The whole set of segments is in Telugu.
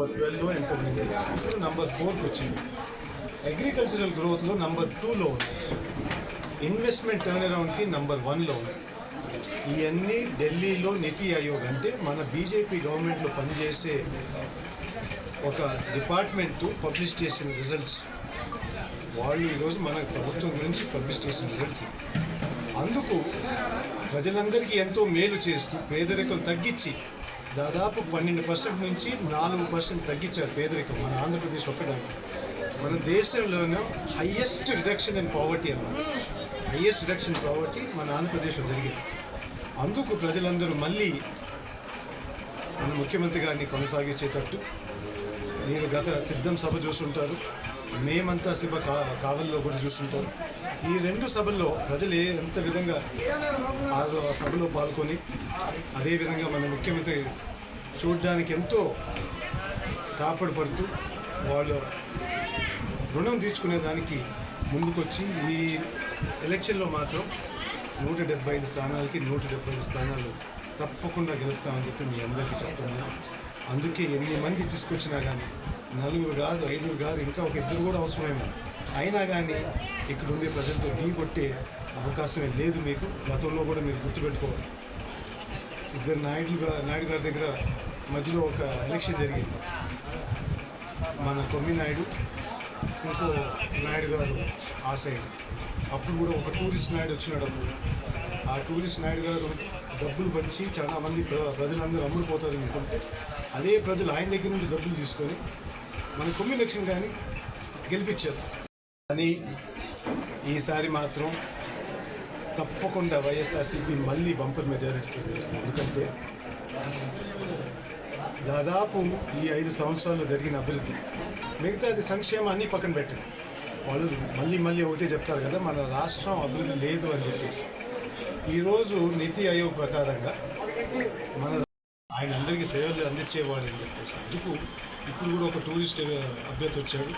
వన్లో ఎంత ఉంది ఇప్పుడు నంబర్ ఫోర్కి వచ్చింది. అగ్రికల్చరల్ గ్రోత్లో నంబర్ టూలో ఉంది. ఇన్వెస్ట్మెంట్ టర్న్ అరౌండ్కి నంబర్ వన్లో ఉంది. ఇవన్నీ ఢిల్లీలో నీతి ఆయోగ్ అంటే మన బీజేపీ గవర్నమెంట్లో పనిచేసే ఒక డిపార్ట్మెంట్ పబ్లిష్ చేసిన రిజల్ట్స్ వాళ్ళు ఈరోజు మన ప్రభుత్వం గురించి పబ్లిష్ చేసిన రిజల్ట్స్ అందుకు ప్రజలందరికీ ఎంతో మేలు చేస్తూ పేదరికం తగ్గించి దాదాపు పన్నెండు పర్సెంట్ నుంచి నాలుగు పర్సెంట్ తగ్గించారు పేదరికం మన ఆంధ్రప్రదేశ్ ఒక్కదానికి. మన దేశంలోనే హయ్యెస్ట్ రిడక్షన్ ఇన్ పావర్టీ అన్నమాట. హయ్యెస్ట్ రిడక్షన్ ఇన్ పావర్టీ మన ఆంధ్రప్రదేశ్లో జరిగింది. అందుకు ప్రజలందరూ మళ్ళీ మన ముఖ్యమంత్రి గారిని కొనసాగించేటట్టు నేను గత సిద్ధం సభ చూస్తుంటారు మేమంతా శివ కా కావల్లో కూడా చూస్తుంటారు ఈ రెండు సభల్లో ప్రజలు ఏ ఎంత విధంగా ఆ ఆ సభలో పాల్గొని అదేవిధంగా మన ముఖ్యమంత్రి చూడడానికి ఎంతో తాపడపడుతూ వాళ్ళు రుణం తీర్చుకునే దానికి ముందుకొచ్చి ఈ ఎలక్షన్లో మాత్రం నూట డెబ్బై ఐదు స్థానాలకి నూట డెబ్బై ఐదు స్థానాలు తప్పకుండా గెలుస్తామని చెప్పి మీ అందరికీ చెప్తున్నాను. అందుకే ఎన్ని మంది తీసుకొచ్చినా కానీ నలుగురు కాదు ఐదుగురు కాదు ఇంకా ఒక ఇద్దరు కూడా అవసరమేమో. అయినా కానీ ఇక్కడ ఉండే ప్రజలతో ఢీ కొట్టే అవకాశమే లేదు మీకు. గతంలో కూడా మీరు గుర్తుపెట్టుకోవాలి. ఇద్దరు నాయుడు నాయుడు గారి దగ్గర మధ్యలో ఒక ఎలక్షన్ జరిగింది. మన కొమ్మి నాయుడు ఇంకో నాయుడు గారు ఆ సైడ్. అప్పుడు కూడా ఒక టూరిస్ట్ నాయుడు వచ్చినాడు అప్పుడు. ఆ టూరిస్ట్ నాయుడు గారు డబ్బులు పంచి చాలామంది ప్ర- ప్రజలందరూ అమ్ముడుపోతారు అనుకుంటే అదే ప్రజలు ఆయన దగ్గర నుండి డబ్బులు తీసుకొని మన కొమ్మి లక్ష్మి కానీ గెలిపించారు. కానీ ఈసారి మాత్రం తప్పకుండా వైఎస్ఆర్సీపీ మళ్ళీ బంపర్ మెజారిటీతో గెలుస్తుంది ఎందుకంటే దాదాపు ఈ ఐదు సంవత్సరాల్లో జరిగిన అభివృద్ధి మిగతాది సంక్షేమాన్ని పక్కన పెట్టండి వాళ్ళు మళ్ళీ మళ్ళీ ఒకటే చెప్తారు కదా మన రాష్ట్రం అభివృద్ధి లేదు అని చెప్పేసి. ఈరోజు నీతి ఆయోగ్ ప్రకారంగా మన ఆయన అందరికీ సేవలు అందించేవాడు అని చెప్పేసి అందుకు ఇప్పుడు కూడా ఒక టూరిస్ట్ అభ్యర్థి వచ్చాడు.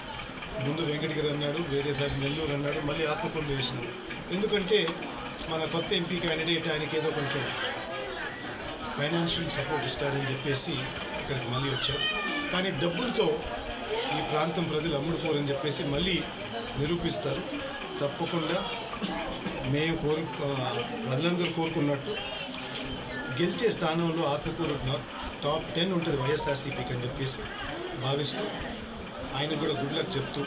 ముందు వెంకటగిరి అన్నాడు వేరే సార్ నెల్లూరు అన్నాడు మళ్ళీ ఆత్మకొండ వేసినాడు. ఎందుకంటే మన కొత్త ఎంపీ క్యాండిడేట్ ఆయనకి ఏదో కొంచెం ఫైనాన్షియల్ సపోర్ట్ ఇస్తాడని చెప్పేసి ఇక్కడికి మళ్ళీ వచ్చాడు. కానీ డబ్బులతో ఈ ప్రాంతం ప్రజలు అమ్ముడుకోరని చెప్పేసి మళ్ళీ నిరూపిస్తారు. తప్పకుండా మేము కోరు ప్రజలందరూ కోరుకున్నట్టు గెలిచే స్థానంలో ఆత్మకూరు టాప్ టెన్ ఉంటుంది వైఎస్ఆర్సీపీకి అని చెప్పేసి భావిస్తూ ఆయన కూడా గుడ్ లక్ చెప్తూ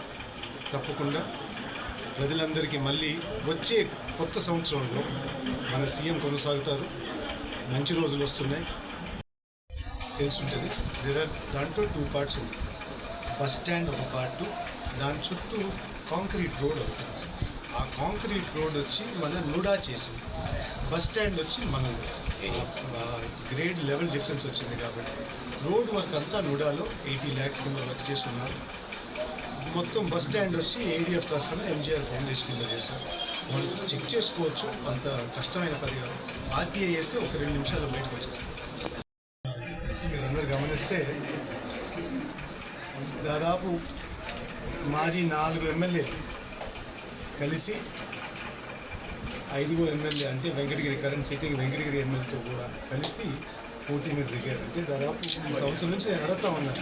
తప్పకుండా ప్రజలందరికీ మళ్ళీ వచ్చే కొత్త సంవత్సరంలో మన సీఎం కొనసాగుతారు. మంచి రోజులు వస్తున్నాయి. తెలుసుంటుంది. దేర్ దాంట్లో టూ పార్ట్స్ ఉంది బస్ స్టాండ్ ఒక పార్ట్ దాని చుట్టూ కాంక్రీట్ రోడ్ ఒకటి. కాంక్రీట్ రోడ్ వచ్చి మన నూడా చేసింది. బస్ స్టాండ్ వచ్చి మన గ్రేడ్ లెవెల్ డిఫరెన్స్ వచ్చింది కాబట్టి. రోడ్ వర్క్ అంతా నూడాలో ఎయిటీ ల్యాక్స్ కింద వర్క్ చేస్తున్నారు. మొత్తం బస్ స్టాండ్ వచ్చి ఏడిఎఫ్ తరఫున ఎంజిఆర్ ఫౌండేషన్ కింద చేశారు. వాళ్ళు చెక్ చేసుకోవచ్చు అంత కష్టమైన పని కాదు ఆర్టీఐ చేస్తే ఒక రెండు నిమిషాలు బయటకు వచ్చేస్తారు. మీరందరూ గమనిస్తే దాదాపు మాజీ నాలుగు ఎమ్మెల్యేలు కలిసి ఐదుగురు ఎమ్మెల్యే అంటే వెంకటగిరి కరెంట్ సిట్టింగ్ వెంకటగిరి ఎమ్మెల్యేతో కూడా కలిసి పోటీ మీద దిగారు. అంటే దాదాపు ఈ సంవత్సరం నుంచి నేను అడుగుతా ఉన్నాను.